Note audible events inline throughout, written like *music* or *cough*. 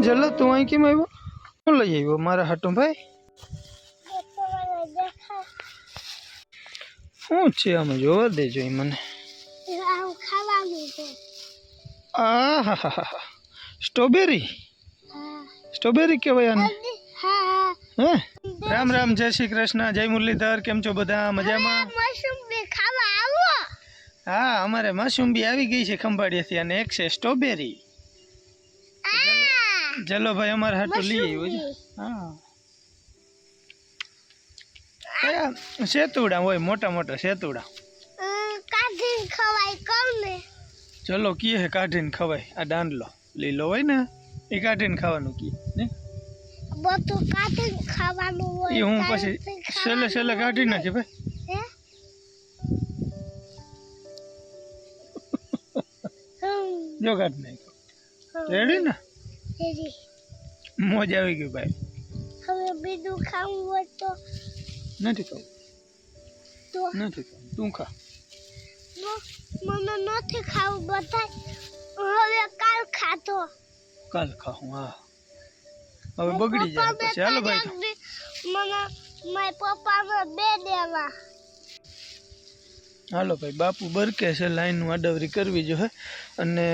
જલ્લો, તું અહીં કેમ આવ્યો? શું લઈ આવ્યો, મારા હાટું ભાઈ. શું છે અમે જોવા દેજો એ મને. આ હા હા હા સ્ટ્રોબેરી? સ્ટ્રોબેરી કહેવાય આને. હે? રામ રામ, જય શ્રી કૃષ્ણ, જય મુરલીધર, કેમ છો બધા? મજામાં? મશરૂમ બી હા, અમારે માસુંબી આવી ગઈ છે ખંભાળિયાથી, અને એક છે સ્ટ્રોબેરી. ચલો ભાઈ અમારે હાટું લઈ આવ્યો છે. હા. સેતુડા હોય મોટા મોટા સેતુડા કાઢીને ખવાય કહું ને. ચલો કી હે કાઢીને ખવાય. આ દાંડલો લીલો હોય ને એ કાઢીને ખાવાનું કી ને? બધું કાઢીને ખાવાનું હોય એ હું પછી છેલ્લે છેલ્લે કાઢી નાખી ભાઈ. જો કાઢી નાખ્યો. રેડી ને. મોજ આવી ગઈ ભાઈ. હવે બીજું ખાવું હોય તો? નથી ખાવું. તો? નથી ખાવું. તું ખા. મને નથી ખાવું બધા હવે કાલ ખાતો કાલ ખાવું હા. હવે બગડી જાય પછી. હાલો ભાઈ. મને મારા પપ્પાને બે દેવા. હાલો ભાઈ બાપુ બરકે છે લાઈનનું અડવરી કરવી જોઈએ. અને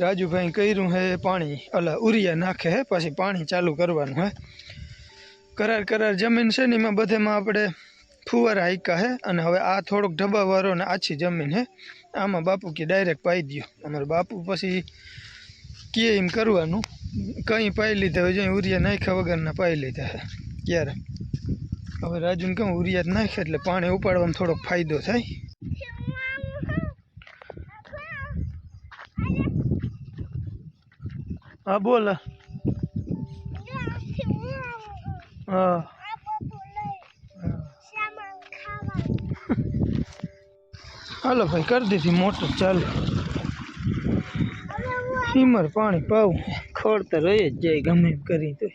રાજુભાઈ કર્યું હે પાણી. અલા, ઉરિયા નાખે હે, પછી પાણી ચાલુ કરવાનું હે. કરાર કરાર જમીન છે ને એમાં બધેમાં આપણે ફુવારા હાઈકા હે, અને હવે આ થોડોક ઢબાવાળો ને આછી જમીન હે. આમાં બાપુ કે ડાયરેક્ટ પાઈ દ્યો. અમારે બાપુ પછી કે એમ કરવાનું, કંઈ પાઈ લીધા હોય જો ઉરિયા નાખ્યા વગરના પાઈ લીધા હે. ક્યારે? હવે રાજુને કહું, ઉરિયા નાખે એટલે પાણી ઉપાડવામાં થોડોક ફાયદો થાય. હા, બોલ. હા. હાલો ભાઈ, કરી દીધી મોટર, ચાલુ. હિમર પાણી પાવું ખોળ તો રહી જ જાય ગમે એમ કરી તો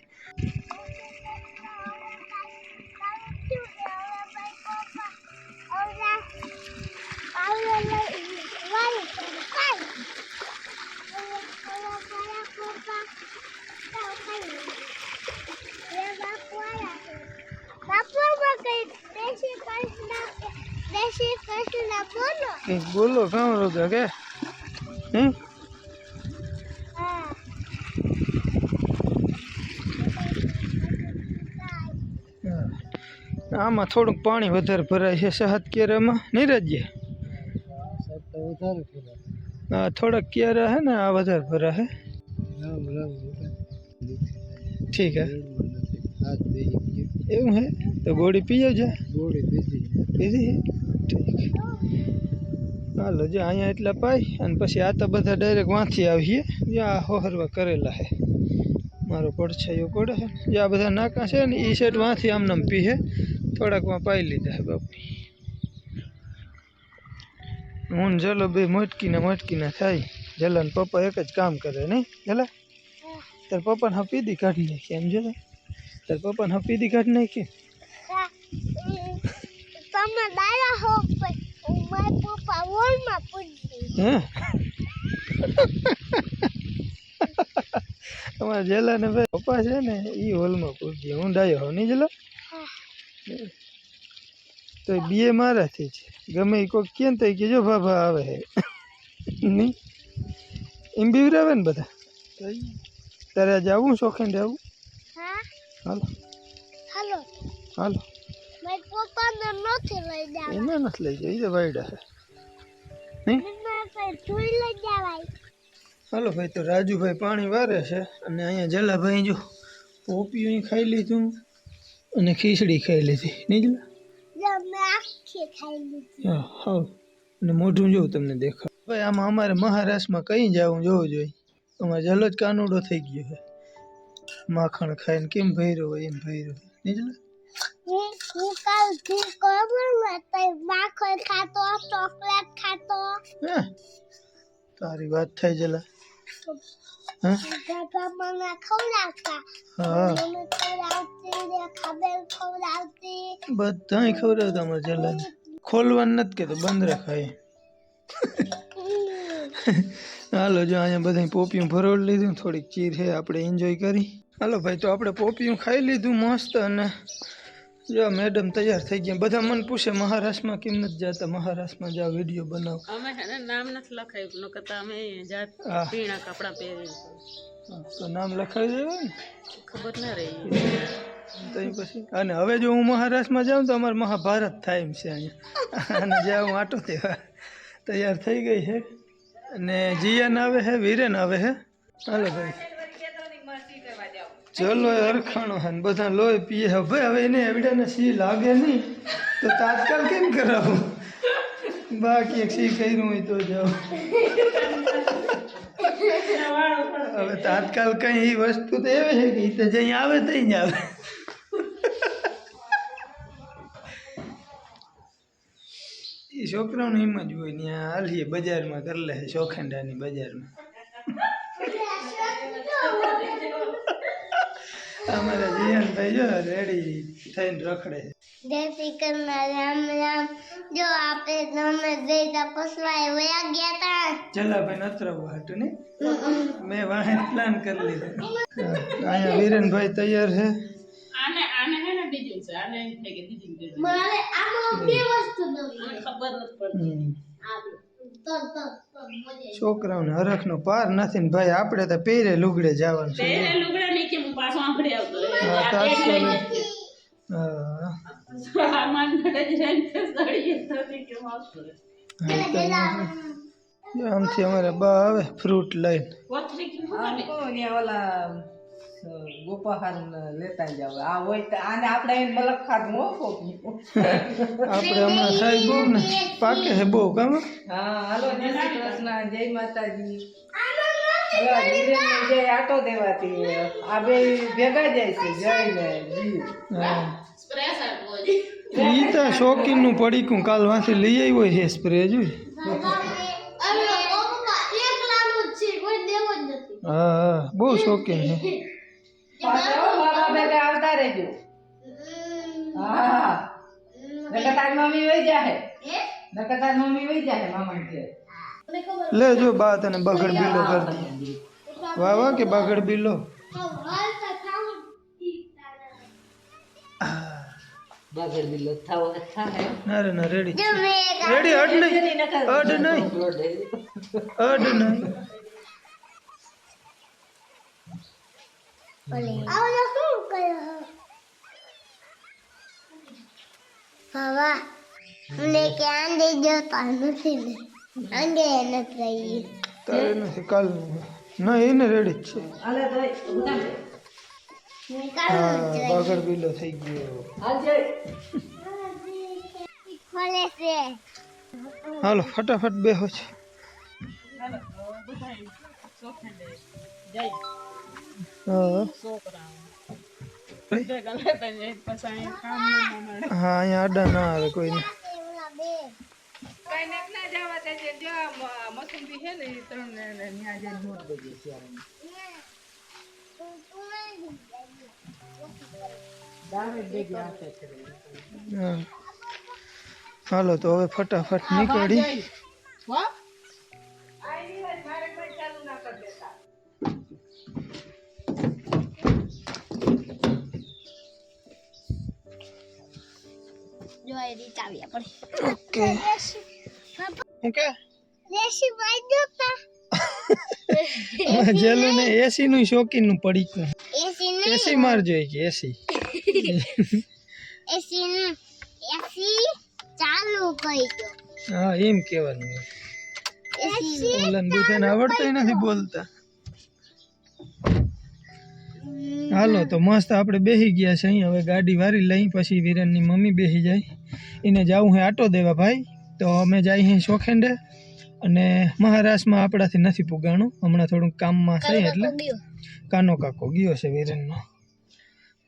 બોલો કંઈક બોલો કામ રોગા કે હમ હા હા. આમાં થોડુંક પાણી વધારે ભરાય છે સહદ કેરામાં નીરજજી હા થોડાક કેરા હે ને આ વધારે ભરા હે? ઠીક હે. એવું હે? તો ગોળી પીએ છે. પીધી હે? ઠીક. હાલો, જો અહીંયા એટલા પાય અને પછી આ તો બધા ડાયરેક્ટ વાંથી આવીએ. જે આ હોહરવા કરેલા હે. મારો પડછાયો પડે છે. જે આ બધા નાકા છે ને એ સેટ વાંથી આમ નામ પીએ થોડાકમાં પાઈ લીધા હે બાપુ. હું ને જલો બે મોટકીને મોટકીને થાય. જલા ને પપ્પા એક જ કામ કરે, નહીં? જલા? તાર પપ્પાને હા પીધી કાઢી નાખી, એમ જલા? તાર પપ્પાને હા. પીધી કાઢી નાખી તમે ડાયા હો પણ મારા પપ્પા વોલમાં પૂછી હે અમારા જેલા ને ભાઈ પપ્પા છે ને એ હોલમાં પૂછીએ હું ડાયો હોઉં નહીં જેલા? તો બીએ મારાથી છે. ગમે એ કોઈક કે તો એ કે જો બાબા આવે હે. નહીં? એમ બીવરાવે ને બધા? તારે આજે આવું શોખીન રહેવું હાલો. હાલો. હાલો. પપ્પાને નથી લઈ જવા એને નથી લઈ જાય એ તો વાયડા છે. હાલો ભાઈ, તો રાજુભાઈ પાણી વારે છે અને અહીંયા જલાભાઈ જો પોપિયું ખાઈ લીધું અને ખીચડી ખાઈ લીધી. નહીં જલા હા અને મોઢું જોઉં તમને દેખાવ ભાઈ, આમાં અમારે મહારાષ્ટ્રમાં કઈ જવું જોવું જોઈએ? અમારે જલો જ કાનુડો થઈ ગયો છે. માખણ ખાઈને કેમ ભર્યો હોય, એમ ભર્યો નહીં જલા હું કાલથી માખણ ખાતો ચોકલેટ ખાતો તારી વાત થાય જલા. મને ખવડાવતા અમારે જલાને. ખોલવાનું નથી કેતો બંધ રખાય હાલો, જો અહીંયા બધા પોપિયું ભરોડ લીધું થોડીક ચીર છે આપણે એન્જોય કરી. હાલો ભાઈ, તો આપણે પોપિયું ખાઈ લીધું મસ્ત અને જો મેડમ તૈયાર થઈ ગયા. બધા મને પૂછે મહારાષ્ટ્રમાં કેમ નથી જતા? મહારાષ્ટ્રમાં જાવ વીડિયો બનાવો. અમે હે ને નામ નથી લખાયું ન કરતા અમે જાત પીણા કપડાં પહેરી તો નામ લખાવી દેવાય ને? ખબર ના રહી. તો પછી અને હવે જો હું મહારાષ્ટ્રમાં જાઉં તો અમારે મહાભારત થાય એમ છે અહીંયા. અને જ્યાં હું આટો દેવા તૈયાર થઈ ગઈ છે. અને જીયાન આવે છે વીરેન આવે છે હાલો ભાઈ. ચલો અરખાણો હે ને બધા લોહી પીએ ભાઈ હવે એને એવડાને સી લાગે નહીં. તો તાત્કાલ કેમ કરાવું? બાકી એક સી કર્યું હોય તો જાઓ. હવે તાત્કાલ કઈ એ વસ્તુ તો એવી છે કે તો જઈ આવે તઈ જ આવે. એ છોકરાઓને એમ જ હોય ત્યાં હાલીએ બજારમાં કરી લે ચોખંડાની બજારમાં. અમારા ભાઈ જો રેડી થઈને રખડે. જય શ્રી કૃષ્ણ રામ રામ. જો આપણે તમે દેતા પસવાય વયા ગયા તા. જલાભાઈ નત્ર હતું ને મેં વાહે પ્લાન કરી લીધો. અહીંયા વીરેનભાઈ તૈયાર છે. આને આને હે ને બીજું છે આને એમ થઈ કે બીજું બીજું. મારે આમાં બે વસ્તુ નવી. ખબર નથી પડતી. હમ. છોકરાઓને હરખનો પાર નથી ને ભાઈ આપણે તો પહેરે લુગડે જવાનું છે. પહેરે લુગડે નહીં કે હું પાછો આંભળી આવતો આમથી અમારે બા આવે ફ્રૂટ લઈને. ઓલા ગોપાહાર લેતા જાવ આ હોય તો આને આપણે એને બલક ખાધું હો આપણે હમણાં સાહેબ બહુ ને પાકે છે બહુ કામ હા? હાલો જય શ્રી કૃષ્ણ જય માતાજી. જય આટો દેવાથી આ બે ભેગા જાય છે જય ને જી. હા. ઈ તો શોખીનનું પડીકું કાલ વાંચી લઈ આવ્યો છે સ્પ્રે જોઈ. હા હા બહુ શોખીન છે. પાછો મામા ભેગા આવતા રહેજો હા નકર તારી મમ્મી વહી જાહે નકર તારી મમ્મી વહી જાહે મામા ઘેર મને ખબર લે જો બા તને બગડ બિલ્લો કરી દે વાહ વાહ કે બગડ બિલ્લો હાલ તો ખાવું ઠીક તારા બગડ બિલ્લો થાવ થાય ના રે ના રેડી જો મેં રેડી અડ નહીં અડ નહીં અડ નહીં આવડે શું કર્યો? હવા મને કે આંડે જોતા નથી ને? આંડે નથી તારે નથી કાલનું ના એને રેડી જ છે. બગડ બિલ્લો થઈ ગયો. હાલ જય હાલો ફટાફટ બેહો છે. હા અહીંયા કામ ના આવે કઈ ના ના જવા દેજે જો આ જો એ રીત આવી આપણે. ઓકે ઓકે રેસી ભાઈ જોતા. *laughs* જેલું ને એસી નું શોખીનનું પડીકું એસી એસી મારજો *laughs* કે એસી. એસી એસી ચાલુ કરી દો. હા એમ કહેવાનું એસી ઓલા બધાને આવડતા નથી બોલતા. હાલો તો મસ્ત આપણે બેસી ગયા છે અહીં. હવે ગાડી વારી લઈ પછી વિરેનની મમ્મી બેસી જાય. એને જાવું હે આટો દેવા ભાઈ. તો અમે જાય હે શોખેન્ડે અને મહારાષ્ટ્રમાં આપણાથી નથી પુગાણું. હમણાં થોડુંક કામમાં છે એટલે કાનો કાકો ગયો છે વિરેનનો.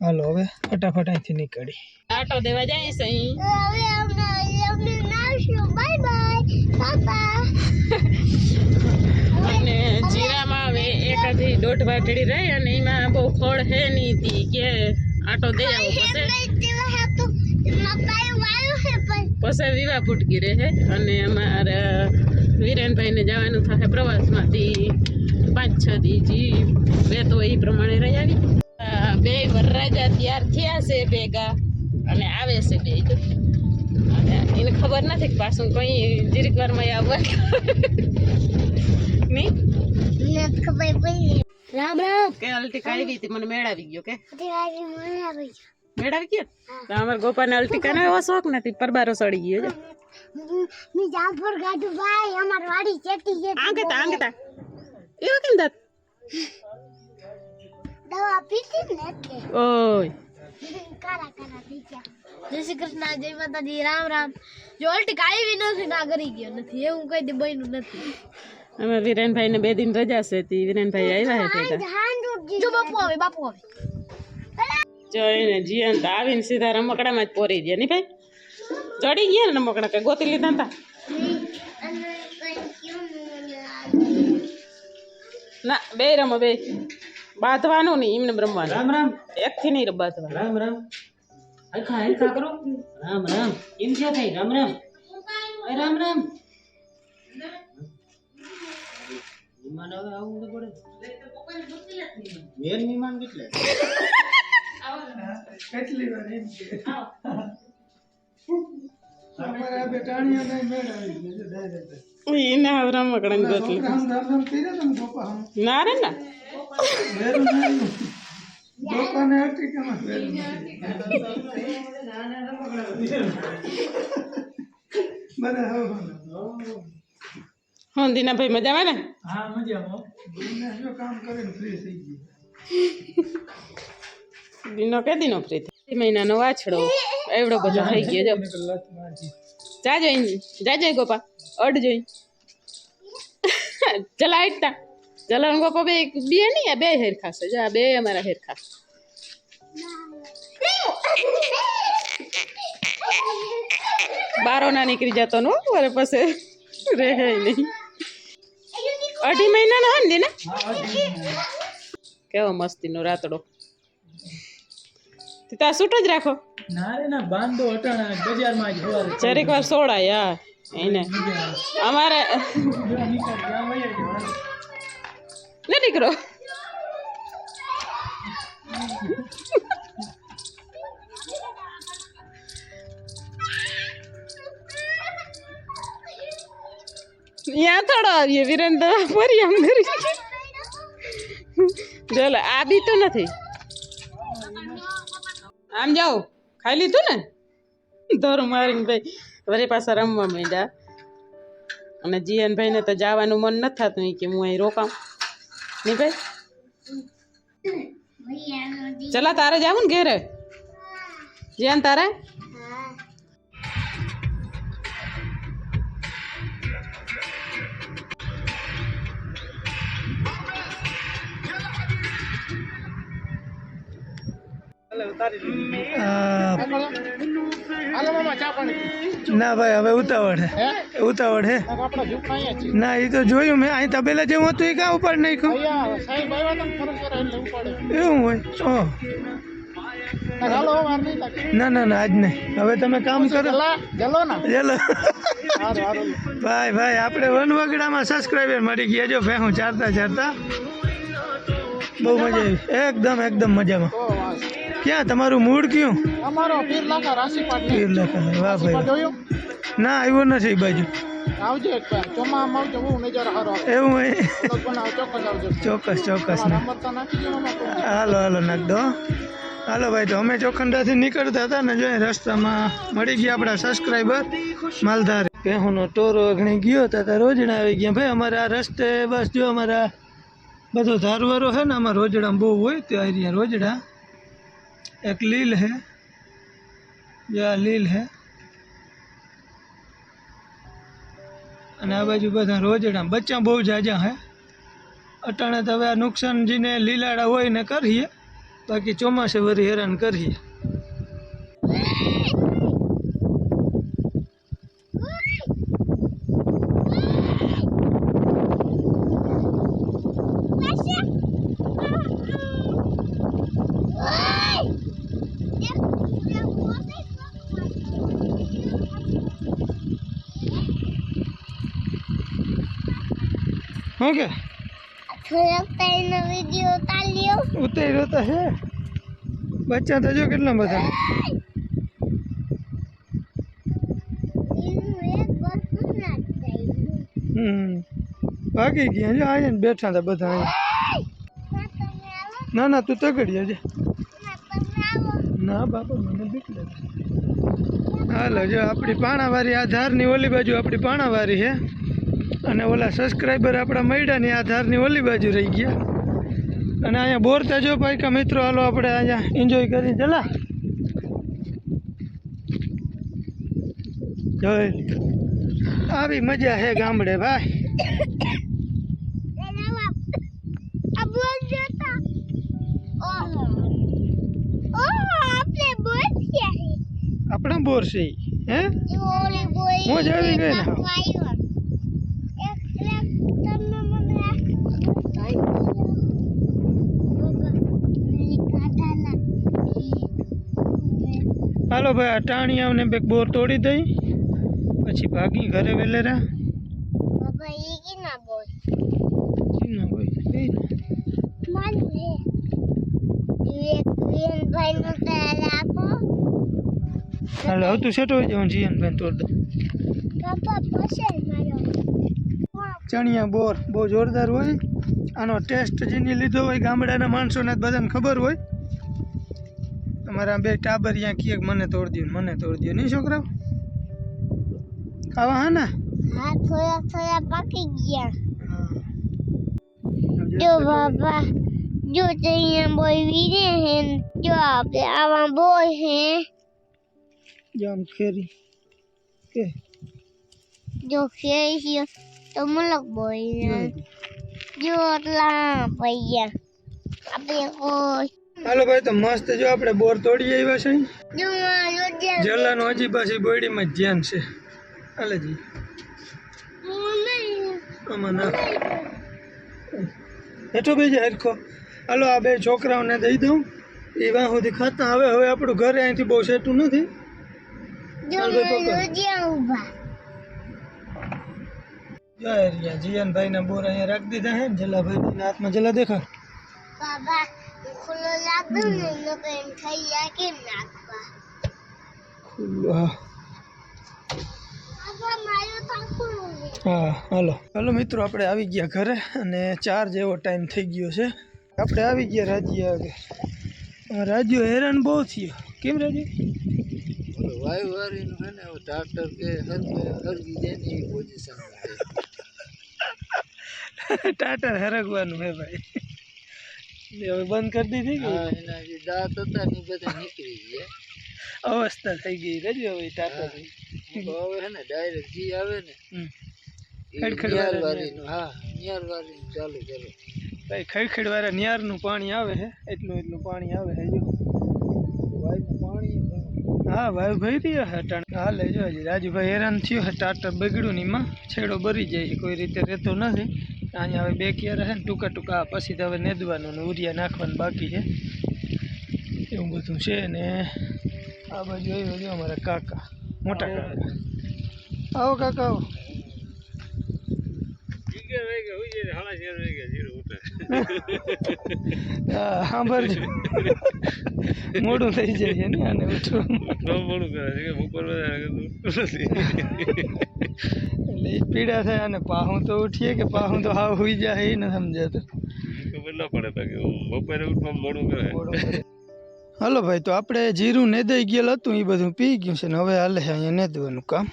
હાલો હવે ફટાફટ અહીંથી નીકળી. આટો દેવા જાય છે અહીં. દોઢ વાટડી રહી અને એમાં બહુ ફળ હે નહીં તી કે આટો દઈ આવો. પછી પછી વિવાહ ફૂટકી રહે અને અમારા વિરેનભાઈને જવાનું થશે પ્રવાસમાંથી. પાંચ છ દી જી બે તો એ પ્રમાણે રહી આવી. બે વરરાજા તૈયાર થયા છે ભેગા. અને આવે છે બે એને ખબર નથી કે પાછું કઈ જીરીક વારમાં આવવા *laughs* નહીં? ખબર પડી રામ રામ. કે અલટી કાઢી હતી મને મેળાવી ગયો કે? મેળાવી ગયો. તો અમારા ગોપાને અલ્ટિકાનો એવો શોખ નથી પરબારો સડી ગયો મી જાફર ગાડું ભાઈ અમાર વાડી ચેટી છે. આંગતા આંગતા. એવો કેમ દાંત? દવા પીતી ને કે ઓય. કારા કારા થઈ જય શ્રી કૃષ્ણ જય માતાજી રામ રામ. જો અલટી કાઈ વિનો નથી ના કરી ગયો નથી એવું કઈ દે બન્યું નથી. અમે વિરેનભાઈ ને બે દિન રજા છે તે. વિરેનભાઈ આવ્યા હે જો બાપુ આવે બાપુ આવે. જોઈને જીયન તો આવીને સીધા રમકડામાં જ પોરી ગયા. નહીં ભાઈ? ચડી ગયા ને રમકડા કઈ? ગોતી લીધા હતા ના બે રમો બે. બાંધવાનું નહીં એમને રમવાનું. રામ રામ. એક થી નહીં બાંધવાનું. રામ રામ. આખા હરખા કરો. રામ રામ. એમ ક્યાં થાય રામ રામ. રામ રામ. મહેમાન આવે આવું તો પડે મેન વિમાન કેટલે કેટલી વાર એમ કે અમારે આ નહીં મેળવી દીધું direct. એને હવે રમકડા ને ગોતી રામ રામ કર્યા તમે ગોપા હમ ના રે ના નહીં ગોપાને હતી કે આમાં વેરું નથી. બધા હવે હું દીના ભાઈ મજામાં ને? હા મજામાં. કામ કરીને ફ્રી થઈ ગઈ દીનો કે દીનો ફ્રી થઈ મહિનાનો વાછડો. એવડો બધો થઈ ગયો જો. જાજો જાજો ગોપા. અડ જોઈ. ચલા આટતા ચલા ગોપા બે બે નહીં આ બે હેર ખાશે. જો આ બે અમારા હેર ખાશે. બારો ના નીકળી જતો નો વરે પછી રહે નહીં. અઢી મહિનાનો હોય ને દીના? કેવો મસ્તીનો રાતડો. તે સૂટ જ રાખો. ના રે ના બાંધો અટાણા બજારમાં જ હોવા જરીક વાર સોડા યા એને. અમારે ને દીકરો. ત્યાં થોડો આવીએ વિરેન્દ્ર ફરી આમ કરી. ચાલો આ બી તો નથી. આમ જાઓ ખાઈ લીધું ને? ધોરું મારીને ભાઈ વરી પાછા રમવા માંડ્યા. અને જીયનભાઈને તો જવાનું મન નથી થતું કે હું અહીં રોકામ નહીં ભાઈ? ચલા તારે જાવું ને ઘેરે? જીયન તારે? ના ભાઈ હવે ઉતાવળ હે. ઉતાવળ હે. ના એ તો જોયું મેં. અહીં તબેલા જેવું હતું એ કાં ઉપર નાખ્યું? એવું હોય? ઓહ ના ના ના આજ નહીં. હવે તમે કામ કરો. ચલો ભાઈ ભાઈ આપણે વનવગડામાં સબસ્ક્રાઈબર મળી ગયા. જો ભેહું ચારતા ચારતા બહુ મજા આવી. એકદમ એકદમ મજામાં. ક્યાં? તમારું મૂળ કયું? અમારો વાહ ભાઈ. ના આવ્યો નથી બાજુ. આવજો આવજો નજારો એવું હોય? ચોક્કસ આવજો. ચોક્કસ. હાલો હાલો નાખ દો. હાલો ભાઈ તો અમે ચોખંડાથી નીકળતા હતા ને જોઈએ રસ્તામાં મળી ગયા આપણા સબસ્ક્રાઈબર માલધાર. પહેુંનો ટોરો ઘણી ગયો હતા ત્યાં રોજડા આવી ગયા. ભાઈ અમારે આ રસ્તે બસ જો અમારા બધો ધારવારો છે ને અમારા રોજડા બહુ હોય ત્યાં રોજડા. એક લીલ है। આ લીલ હે અને આ બાજુ બધા રોજડા, બચ્ચા બહુ જાજા હે। અટાણે તો હવે આ નુકસાન જેને લીલાડા હોય ને કરીએ, બાકી ચોમાસે વરી હેરાન કરીએ। શું કે થોડોક વિડિયો વીડિયો ઉતાર્યો. ઉતાર્યો તો હે. બચ્ચા તો જો કેટલા બધા. હમ. ભાગી ગયા. જો અહીંયા બેઠા હતા બધા અહીંયા. ના ના તું તગડી છે ના બાપા મને બીક લાગે હાલો જો આપણી પાણાવારી આ ધારની ઓલી બાજુ આપણી પાણાવારી છે અને ઓલા સબસ્ક્રાઈબર આપણા મૈડાની આ ધારની ઓલી બાજુ રહી ગયા. અને અહીંયા બોરતા જો પાઈકા મિત્રો હાલો આપણે અહીંયા એન્જોય કરી ચલા. આવી મજા છે ગામડે ભાઈ. આપણે બોર છે હે? મોજ આવી ગઈ ને. એટલે તમે મને હાલો ભાઈ આ ટાણિયાઓને બે બોર તોડી દઈ. પછી ભાગી ઘરે વેલેરા. હાલો હવે તું સેટો હોય હું જીયન બેન તોડ દઉં ચણિયા બોર બહુ જોરદાર હોય. આનો ટેસ્ટ જેની લીધો હોય ગામડાના માણસોને બધાને ખબર હોય. અમારા બે ટાબરિયા કીએ મને તોડ દો મને તોડ દો નહીં છોકરાઓ ખાવા હા ને? હા થોડા થોડા પાકી ગયા. જો બાબા જો અહીંયા બોય વીરે હે જો આપણે આવા બોય હે. જામ ખેરી કે? જો ખેઈ તો મલક બોય જો એટલા પૈયા. આપણે કોઈ હાલો ભાઈ તો મસ્ત જો આપણે બોર તોડી આવ્યા છે. જો મારો હજી પાછી બોયડીમાં માં ધ્યાન છે. હાલે જી. આમાં ના. હેઠો જાય હરખો. હાલો આ બે છોકરાઓને દઈ દઉં. એ વાં સુધી ખાતા હવે હવે આપણું ઘરે અહીંથી બહુ સેટું નથી. ભાઈ જય રિયા જીયનભાઈ ના બોર અહીંયા રાખી દીધા હે જલાભાઈ ના હાથમાં જલા દેખા બાબા. ખુલ્લો લાગતો ને એનો પેન થઈ જાય કેમ નાખવા ખુલ્લું હા બાબા મારું તો ખુલ્લું છે હા હાલો હાલો મિત્રો આપણે આવી ગયા ઘરે અને ચાર જેવો ટાઈમ થઈ ગયો છે. આપણે આવી ગયા રાજ્ય આગળ. રાજ્યો હેરાન બહુ થયો. કેમ રાજ્ય? વાયુ વારીનું હે ને કે હરગી જાય ને એ પોઝિશન ટાટર હરગવાનું હે ભાઈ. હવે બંધ કરી દીધી એના જે દાંત હતા ને બધા નીકળી ગયા. અવસ્થા થઈ ગઈ રજો હવે ટાટર હવે હે ને ડાયરેક્ટ જી આવે ને હમ. એ ખડખડ નિયાર વાળા હા નિયાર વારીનું ચાલુ કરો. ભાઈ ખડખડ નિયારનું પાણી આવે છે એટલું એટલું પાણી આવે છે જો પાણી હા ભાઈ ભાઈ રહ્યો હે ટાણ હાલે જો હજી. રાજુભાઈ હેરાન થયો હે ટાટર બગડ્યું ને એમાં છેડો બરી જાય છે. કોઈ રીતે રહેતો નથી. અહીંયા હવે બે ક્યાર હે ને ટૂંકા ટૂંકા પછી તો હવે નેદવાનું ને ઉરિયા નાખવાનું બાકી છે. એવું બધું છે ને આ બાજુ આવ્યો છે અમારા કાકા મોટા કાકા. આવો કાકા આવો. સાંભળજો. મોડું થઈ જાય છે ને આને ઉઠવાનું. એટલે પીડા થાય અને પાહું તો ઉઠીએ કે પાહું તો હાવ હોઈ જાય એ ન સમજાતું હાલો ભાઈ તો આપણે જીરું નેદાઈ ગયેલ હતું એ બધું પી ગયું છે ને હવે હાલે છે અહીંયા નેદવાનું કામ.